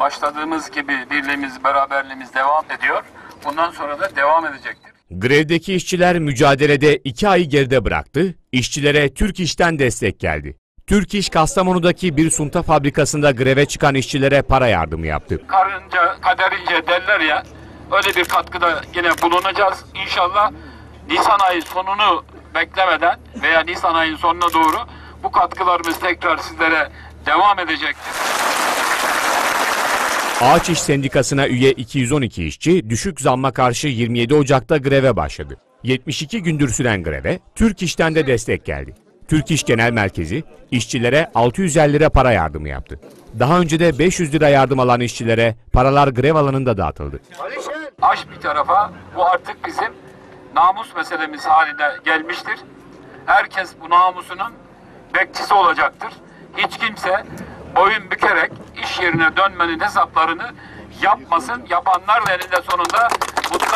başladığımız gibi birliğimiz, beraberliğimiz devam ediyor. Bundan sonra da devam edecektir. Grevdeki işçiler mücadelede iki ayı geride bıraktı, işçilere Türk İş'ten destek geldi. Türk İş Kastamonu'daki bir sunta fabrikasında greve çıkan işçilere para yardımı yaptı. Karınca kaderince derler ya öyle bir katkıda yine bulunacağız. İnşallah Nisan ayı sonunu beklemeden veya Nisan ayın sonuna doğru bu katkılarımız tekrar sizlere devam edecektir. Ağaç İş Sendikası'na üye 212 işçi düşük zamma karşı 27 Ocak'ta greve başladı. 72 gündür süren greve Türk İş'ten de destek geldi. Türk İş Genel Merkezi işçilere 650 lira para yardımı yaptı. Daha önce de 500 lira yardım alan işçilere paralar grev alanında dağıtıldı. Aş bir tarafa bu artık bizim namus meselemiz haline gelmiştir. Herkes bu namusunun bekçisi olacaktır. Hiç kimse boyun bükerek iş yerine dönmenin hesaplarını yapmasın. Yapanlar da eninde sonunda mutlak suretle pişman olacaklar.